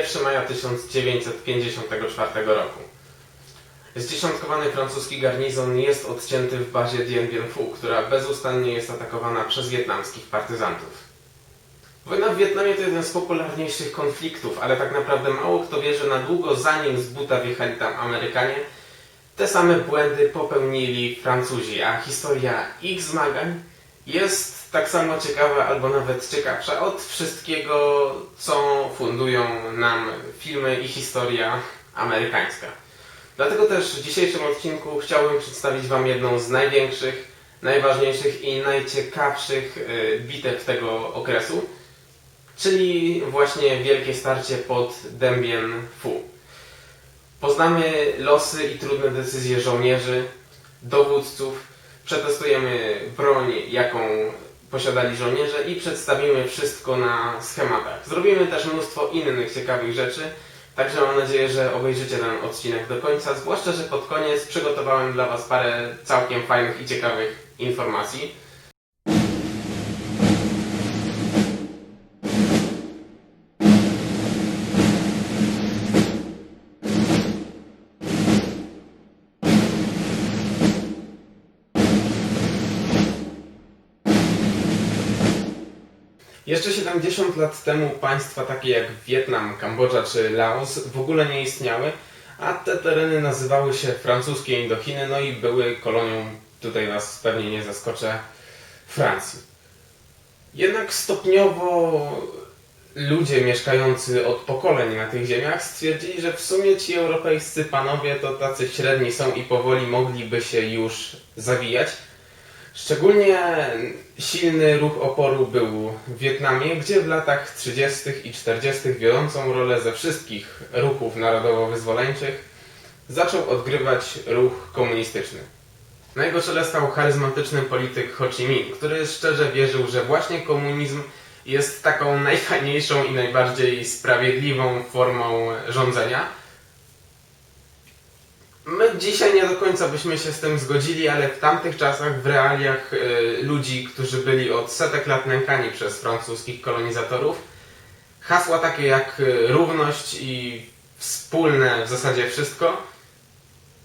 1 maja 1954 roku. Zdziesiątkowany francuski garnizon jest odcięty w bazie Dien Bien Phu, która bezustannie jest atakowana przez wietnamskich partyzantów. Wojna w Wietnamie to jeden z popularniejszych konfliktów, ale tak naprawdę mało kto wie, że na długo zanim z buta wjechali tam Amerykanie, te same błędy popełnili Francuzi, a historia ich zmagań jest tak samo ciekawa albo nawet ciekawsza od wszystkiego, co fundują nam filmy i historia amerykańska. Dlatego też w dzisiejszym odcinku chciałbym przedstawić Wam jedną z największych, najważniejszych i najciekawszych y, bitew tego okresu, czyli właśnie wielkie starcie pod Dębien Phu. Poznamy losy i trudne decyzje żołnierzy, dowódców, przetestujemy broń, jaką posiadali żołnierze i przedstawimy wszystko na schematach. Zrobimy też mnóstwo innych ciekawych rzeczy, także mam nadzieję, że obejrzycie ten odcinek do końca, zwłaszcza, że pod koniec przygotowałem dla Was parę całkiem fajnych i ciekawych informacji. Jeszcze 70 lat temu państwa takie jak Wietnam, Kambodża czy Laos w ogóle nie istniały, a te tereny nazywały się francuskie Indochiny, no i były kolonią, tutaj Was pewnie nie zaskoczę, Francji. Jednak stopniowo ludzie mieszkający od pokoleń na tych ziemiach stwierdzili, że w sumie ci europejscy panowie to tacy średni są i powoli mogliby się już zawijać. Szczególnie silny ruch oporu był w Wietnamie, gdzie w latach 30. i 40. wiodącą rolę ze wszystkich ruchów narodowo-wyzwoleńczych zaczął odgrywać ruch komunistyczny. Na jego czele stał charyzmatyczny polityk Ho Chi Minh, który szczerze wierzył, że właśnie komunizm jest taką najfajniejszą i najbardziej sprawiedliwą formą rządzenia, My dzisiaj nie do końca byśmy się z tym zgodzili, ale w tamtych czasach, w realiach y, ludzi, którzy byli od setek lat nękani przez francuskich kolonizatorów, hasła takie jak y, równość i wspólne w zasadzie wszystko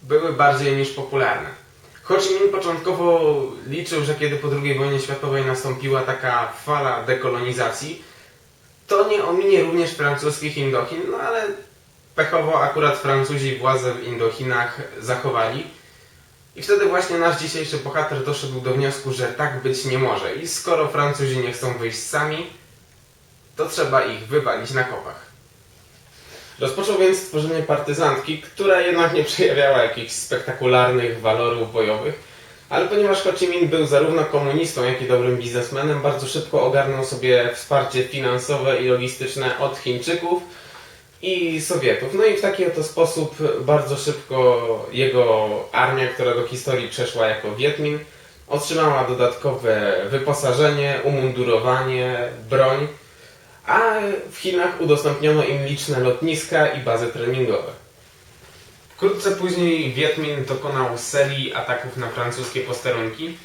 były bardziej niż popularne. Ho Chi Minh początkowo liczył, że kiedy po II wojnie światowej nastąpiła taka fala dekolonizacji, to nie ominie również francuskich Indochin, no ale pechowo akurat Francuzi władzę w Indochinach zachowali. I wtedy właśnie nasz dzisiejszy bohater doszedł do wniosku, że tak być nie może. I skoro Francuzi nie chcą wyjść sami, to trzeba ich wywalić na kopach. Rozpoczął więc tworzenie partyzantki, która jednak nie przejawiała jakichś spektakularnych walorów bojowych, ale ponieważ Ho Chi Minh był zarówno komunistą, jak i dobrym biznesmenem, bardzo szybko ogarnął sobie wsparcie finansowe i logistyczne od Chińczyków, i Sowietów. No i w taki oto sposób bardzo szybko jego armia, która do historii przeszła jako Wiedmin, otrzymała dodatkowe wyposażenie, umundurowanie, broń, a w Chinach udostępniono im liczne lotniska i bazy treningowe. Wkrótce później Wiedmin dokonał serii ataków na francuskie posterunki,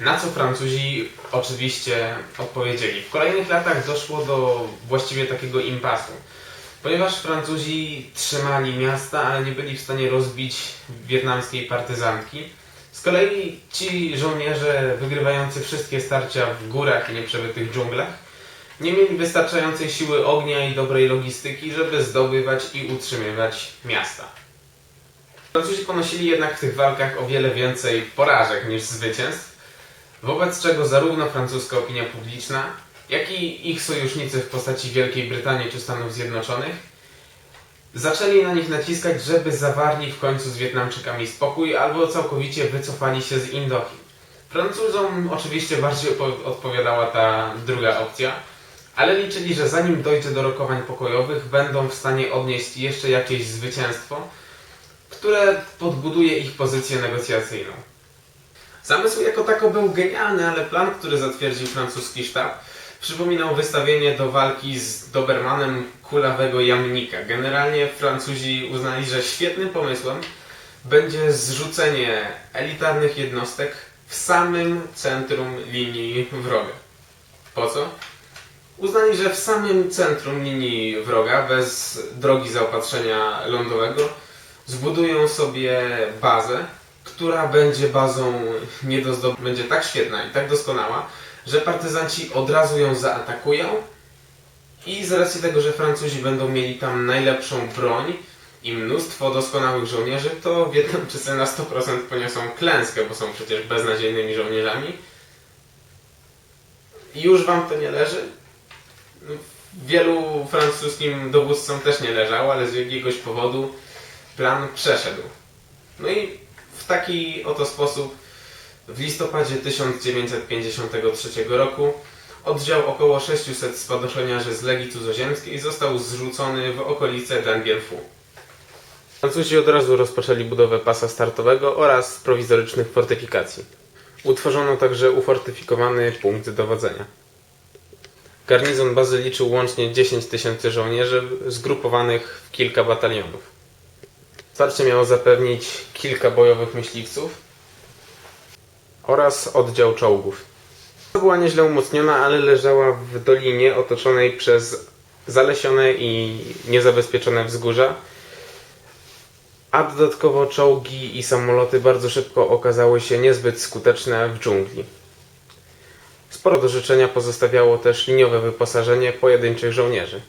na co Francuzi oczywiście odpowiedzieli. W kolejnych latach doszło do właściwie takiego impasu. Ponieważ Francuzi trzymali miasta, ale nie byli w stanie rozbić wietnamskiej partyzantki, z kolei ci żołnierze wygrywający wszystkie starcia w górach i nieprzebytych dżunglach nie mieli wystarczającej siły ognia i dobrej logistyki, żeby zdobywać i utrzymywać miasta. Francuzi ponosili jednak w tych walkach o wiele więcej porażek niż zwycięstw, wobec czego zarówno francuska opinia publiczna, jak i ich sojusznicy w postaci Wielkiej Brytanii czy Stanów Zjednoczonych zaczęli na nich naciskać, żeby zawarli w końcu z Wietnamczykami spokój albo całkowicie wycofali się z Indochin. Francuzom oczywiście bardziej odpowiadała ta druga opcja, ale liczyli, że zanim dojdzie do rokowań pokojowych, będą w stanie odnieść jeszcze jakieś zwycięstwo, które podbuduje ich pozycję negocjacyjną. Zamysł jako tako był genialny, ale plan, który zatwierdził francuski sztab, przypominał wystawienie do walki z Dobermanem kulawego jamnika. Generalnie Francuzi uznali, że świetnym pomysłem będzie zrzucenie elitarnych jednostek w samym centrum linii wroga. Po co? Uznali, że w samym centrum linii wroga, bez drogi zaopatrzenia lądowego, zbudują sobie bazę, która będzie bazą nie do będzie tak świetna i tak doskonała, że partyzanci od razu ją zaatakują i z racji tego, że Francuzi będą mieli tam najlepszą broń i mnóstwo doskonałych żołnierzy, to Wietnamczycy na 100% poniosą klęskę, bo są przecież beznadziejnymi żołnierzami. I już wam to nie leży? No, Wielu francuskim dowódcom też nie leżało, ale z jakiegoś powodu plan przeszedł. No i w taki oto sposób w listopadzie 1953 roku oddział około 600 spadochroniarzy z Legii Cudzoziemskiej został zrzucony w okolice Phu. Francuzi od razu rozpoczęli budowę pasa startowego oraz prowizorycznych fortyfikacji. Utworzono także ufortyfikowany punkt dowodzenia. Garnizon bazy liczył łącznie 10 tysięcy żołnierzy zgrupowanych w kilka batalionów. Wsparcie miało zapewnić kilka bojowych myśliwców oraz oddział czołgów. Była nieźle umocniona, ale leżała w dolinie otoczonej przez zalesione i niezabezpieczone wzgórza, a dodatkowo czołgi i samoloty bardzo szybko okazały się niezbyt skuteczne w dżungli. Sporo do życzenia pozostawiało też liniowe wyposażenie pojedynczych żołnierzy.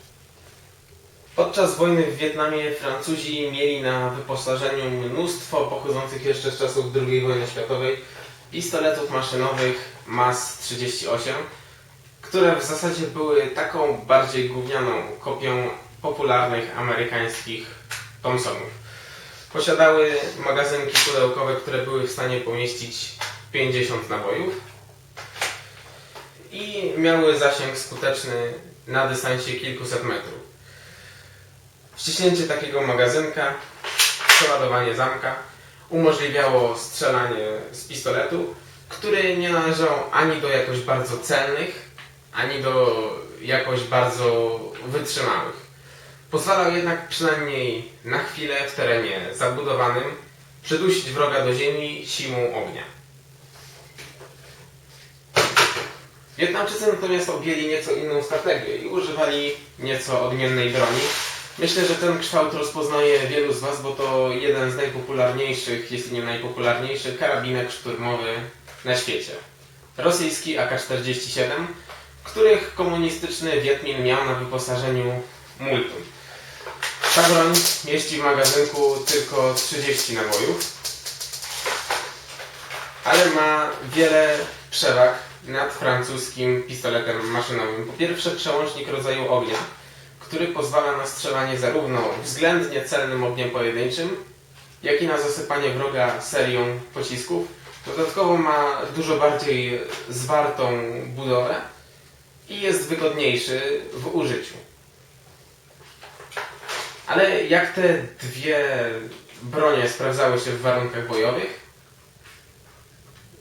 Podczas wojny w Wietnamie Francuzi mieli na wyposażeniu mnóstwo pochodzących jeszcze z czasów II wojny światowej pistoletów maszynowych MAS 38, które w zasadzie były taką bardziej gównianą kopią popularnych amerykańskich Thompsonów. Posiadały magazynki pudełkowe, które były w stanie pomieścić 50 nabojów i miały zasięg skuteczny na dystansie kilkuset metrów. Wciśnięcie takiego magazynka, przeładowanie zamka umożliwiało strzelanie z pistoletu, który nie należał ani do jakoś bardzo celnych, ani do jakoś bardzo wytrzymałych. Pozwalał jednak przynajmniej na chwilę w terenie zabudowanym przydusić wroga do ziemi siłą ognia. Wietnamczycy natomiast objęli nieco inną strategię i używali nieco odmiennej broni. Myślę, że ten kształt rozpoznaje wielu z Was, bo to jeden z najpopularniejszych, jeśli nie najpopularniejszy, karabinek szturmowy na świecie. Rosyjski AK-47, których komunistyczny Wietmin miał na wyposażeniu multum. Ta broń mieści w magazynku tylko 30 nabojów, ale ma wiele przewag nad francuskim pistoletem maszynowym. Po pierwsze, przełącznik rodzaju ognia, który pozwala na strzelanie zarówno względnie celnym ogniem pojedynczym, jak i na zasypanie wroga serią pocisków. Dodatkowo ma dużo bardziej zwartą budowę i jest wygodniejszy w użyciu. Ale jak te dwie bronie sprawdzały się w warunkach bojowych?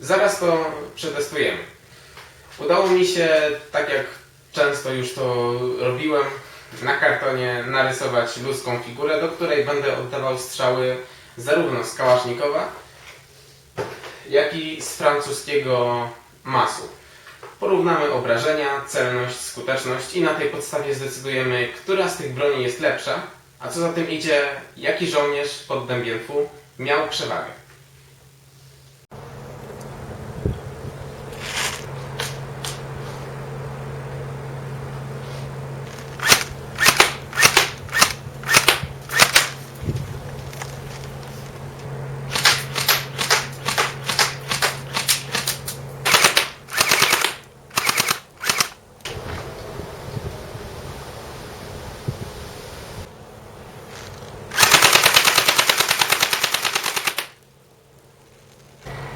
Zaraz to przetestujemy. Udało mi się, tak jak często już to robiłem, na kartonie narysować ludzką figurę, do której będę oddawał strzały zarówno z kałasznikowa, jak i z francuskiego masu. Porównamy obrażenia, celność, skuteczność i na tej podstawie zdecydujemy, która z tych broni jest lepsza, a co za tym idzie, jaki żołnierz pod Dien Bien Phu miał przewagę.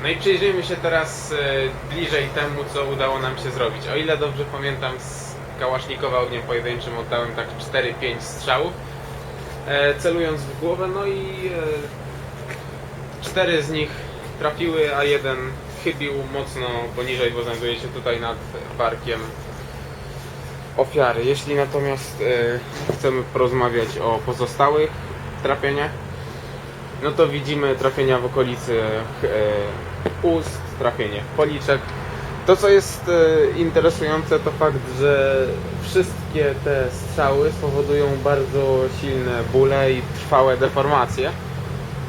No i przyjrzyjmy się teraz e, bliżej temu, co udało nam się zrobić. O ile dobrze pamiętam, z Kałasznikowa ogniem pojedynczym oddałem tak 4-5 strzałów, e, celując w głowę, no i e, cztery z nich trafiły, a jeden chybił mocno poniżej, bo znajduje się tutaj nad barkiem ofiary. Jeśli natomiast chcemy porozmawiać o pozostałych trafieniach, no to widzimy trafienia w okolicy ust, trafienie policzek, To, co jest e, interesujące, to fakt, że wszystkie te strzały spowodują bardzo silne bóle i trwałe deformacje.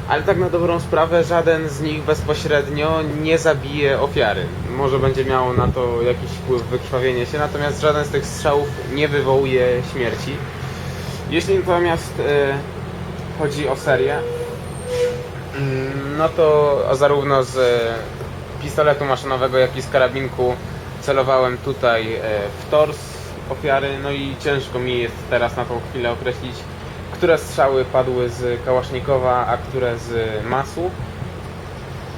Ale tak na dobrą sprawę, żaden z nich bezpośrednio nie zabije ofiary. Może będzie miało na to jakiś wpływ wykrwawienie się, natomiast żaden z tych strzałów nie wywołuje śmierci. Jeśli natomiast e, chodzi o serię, no to zarówno z e, pistoletu maszynowego, jak i z karabinku celowałem tutaj e, w tors ofiary, no i ciężko mi jest teraz na tą chwilę określić, które strzały padły z kałasznikowa, a które z masu.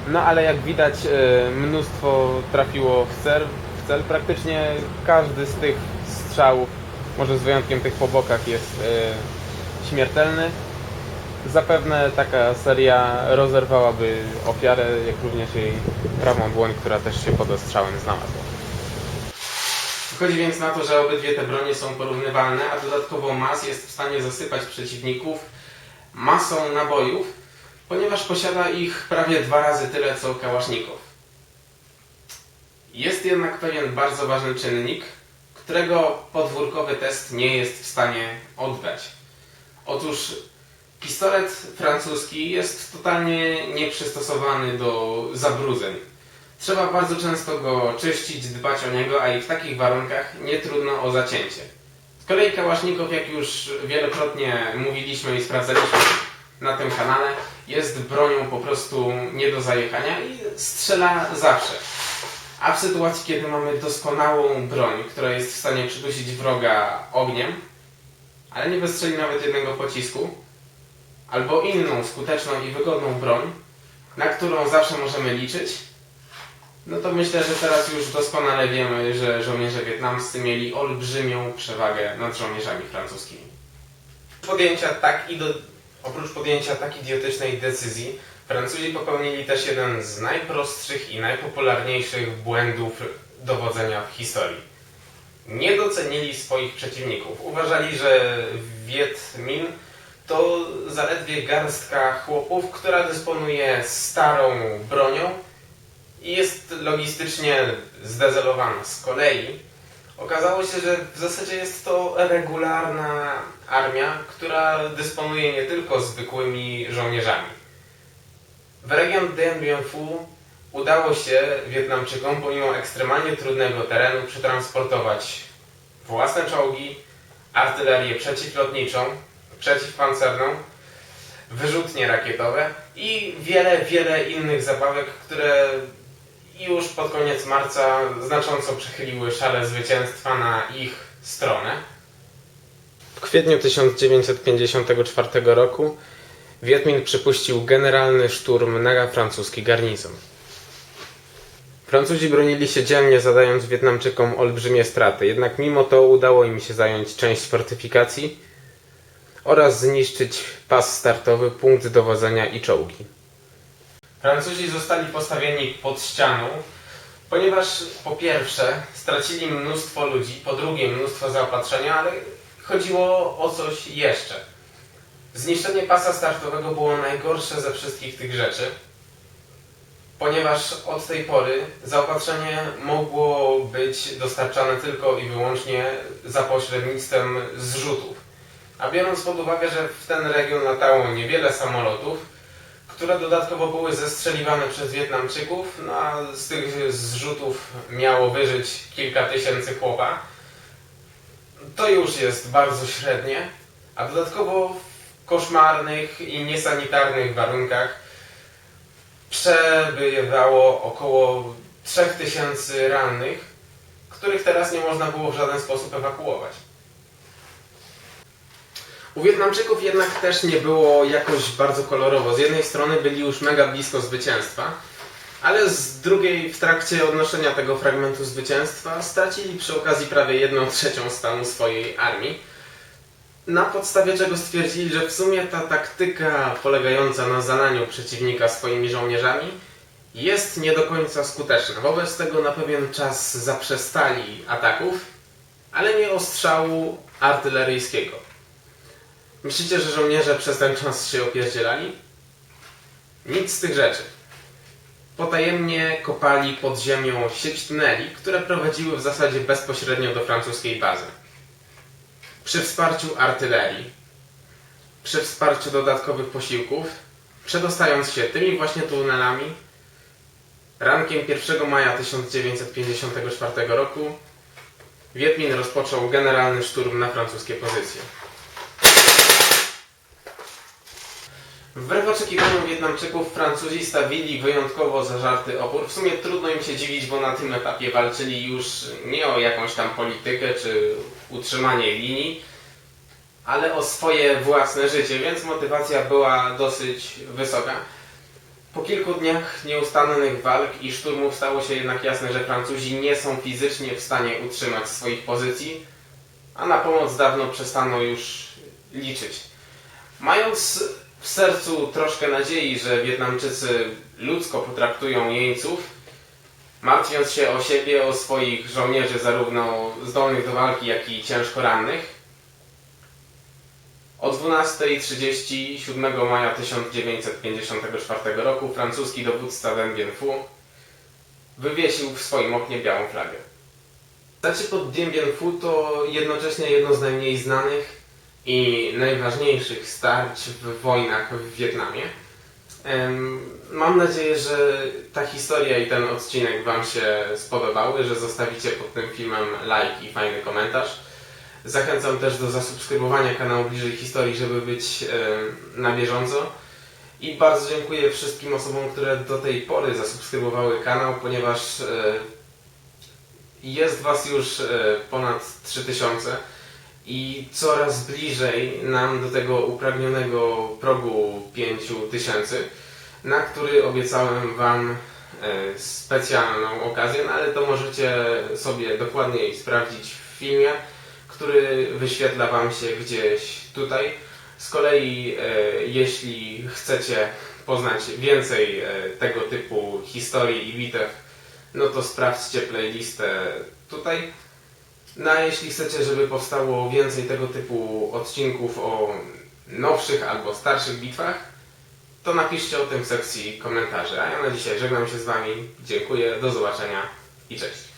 No ale jak widać e, mnóstwo trafiło w cel, w cel. Praktycznie każdy z tych strzałów, może z wyjątkiem tych po bokach jest śmiertelny. Zapewne taka seria rozerwałaby ofiarę, jak również jej prawą dłoń, która też się pod ostrzałem znalazła. Wychodzi więc na to, że obydwie te bronie są porównywalne, a dodatkowo Mas jest w stanie zasypać przeciwników masą nabojów, ponieważ posiada ich prawie dwa razy tyle co Kałasznikow. Jest jednak pewien bardzo ważny czynnik, którego podwórkowy test nie jest w stanie oddać. Otóż pistolet francuski jest totalnie nieprzystosowany do zabrudzeń. Trzeba bardzo często go czyścić, dbać o niego, a i w takich warunkach nie trudno o zacięcie. Z kolei Kałasznikow, jak już wielokrotnie mówiliśmy i sprawdzaliśmy na tym kanale, jest bronią po prostu nie do zajechania i strzela zawsze. A w sytuacji, kiedy mamy doskonałą broń, która jest w stanie przydusić wroga ogniem, ale nie wystrzeli nawet jednego pocisku, albo inną skuteczną i wygodną broń, na którą zawsze możemy liczyć, no to myślę, że teraz już doskonale wiemy, że żołnierze wietnamscy mieli olbrzymią przewagę nad żołnierzami francuskimi. Podjęcia tak ido... Oprócz podjęcia tak idiotycznej decyzji, Francuzi popełnili też jeden z najprostszych i najpopularniejszych błędów dowodzenia w historii. Nie docenili swoich przeciwników. Uważali, że Viet Minh to zaledwie garstka chłopów, która dysponuje starą bronią i jest logistycznie zdezelowana. Z kolei okazało się, że w zasadzie jest to regularna armia, która dysponuje nie tylko zwykłymi żołnierzami. W region Dien Bien Phu udało się Wietnamczykom pomimo ekstremalnie trudnego terenu przetransportować własne czołgi, artylerię przeciwlotniczą, przeciwpancerną, wyrzutnie rakietowe i wiele, wiele innych zabawek, które już pod koniec marca znacząco przechyliły szale zwycięstwa na ich stronę. W kwietniu 1954 roku Viet Minh przypuścił generalny szturm na francuski garnizon. Francuzi bronili się dzielnie, zadając Wietnamczykom olbrzymie straty, jednak mimo to udało im się zająć część fortyfikacji oraz zniszczyć pas startowy, punkt dowodzenia i czołgi. Francuzi zostali postawieni pod ścianą, ponieważ po pierwsze stracili mnóstwo ludzi, po drugie mnóstwo zaopatrzenia, ale chodziło o coś jeszcze. Zniszczenie pasa startowego było najgorsze ze wszystkich tych rzeczy, ponieważ od tej pory zaopatrzenie mogło być dostarczane tylko i wyłącznie za pośrednictwem zrzutów. A biorąc pod uwagę, że w ten region latało niewiele samolotów, które dodatkowo były zestrzeliwane przez Wietnamczyków, no a z tych zrzutów miało wyżyć kilka tysięcy chłopa, to już jest bardzo średnie, a dodatkowo w koszmarnych i niesanitarnych warunkach przebywało około 3000 rannych, których teraz nie można było w żaden sposób ewakuować. U Wietnamczyków jednak też nie było jakoś bardzo kolorowo. Z jednej strony byli już mega blisko zwycięstwa, ale z drugiej w trakcie odnoszenia tego fragmentu zwycięstwa stracili przy okazji prawie jedną trzecią stanu swojej armii. Na podstawie czego stwierdzili, że w sumie ta taktyka polegająca na zalaniu przeciwnika swoimi żołnierzami jest nie do końca skuteczna. Wobec tego na pewien czas zaprzestali ataków, ale nie ostrzału artyleryjskiego. Myślicie, że żołnierze przez ten czas się opierdzielali? Nic z tych rzeczy. potajemnie kopali pod ziemią sieć tuneli, które prowadziły w zasadzie bezpośrednio do francuskiej bazy. Przy wsparciu artylerii, przy wsparciu dodatkowych posiłków, przedostając się tymi właśnie tunelami, rankiem 1 maja 1954 roku Wiedmin rozpoczął generalny szturm na francuskie pozycje. Wbrew oczekiwaniom Wietnamczyków Francuzi stawili wyjątkowo zażarty opór. W sumie trudno im się dziwić, bo na tym etapie walczyli już nie o jakąś tam politykę czy utrzymanie linii, ale o swoje własne życie, więc motywacja była dosyć wysoka. Po kilku dniach nieustannych walk i szturmów stało się jednak jasne, że Francuzi nie są fizycznie w stanie utrzymać swoich pozycji, a na pomoc dawno przestano już liczyć. Mając w sercu troszkę nadziei, że Wietnamczycy ludzko potraktują jeńców, martwiąc się o siebie, o swoich żołnierzy, zarówno zdolnych do walki, jak i ciężko rannych, o 12.30 7 maja 1954 roku francuski dowódca Dien Bien Phu wywiesił w swoim oknie białą flagę. Starcie pod Dien Bien Phu to jednocześnie jedno z najmniej znanych i najważniejszych starć w wojnach w Wietnamie. Mam nadzieję, że ta historia i ten odcinek Wam się spodobały, że zostawicie pod tym filmem like i fajny komentarz. Zachęcam też do zasubskrybowania kanału Bliżej Historii, żeby być na bieżąco. I bardzo dziękuję wszystkim osobom, które do tej pory zasubskrybowały kanał, ponieważ e, jest Was już e, ponad 3000 i coraz bliżej nam do tego upragnionego progu 5000, na który obiecałem Wam e, specjalną okazję, no ale to możecie sobie dokładniej sprawdzić w filmie który wyświetla Wam się gdzieś tutaj. Z kolei, e, jeśli chcecie poznać więcej e, tego typu historii i bitew, no to sprawdźcie playlistę tutaj. No a jeśli chcecie, żeby powstało więcej tego typu odcinków o nowszych albo starszych bitwach, to napiszcie o tym w sekcji komentarzy. A ja na dzisiaj żegnam się z Wami. Dziękuję, do zobaczenia i cześć.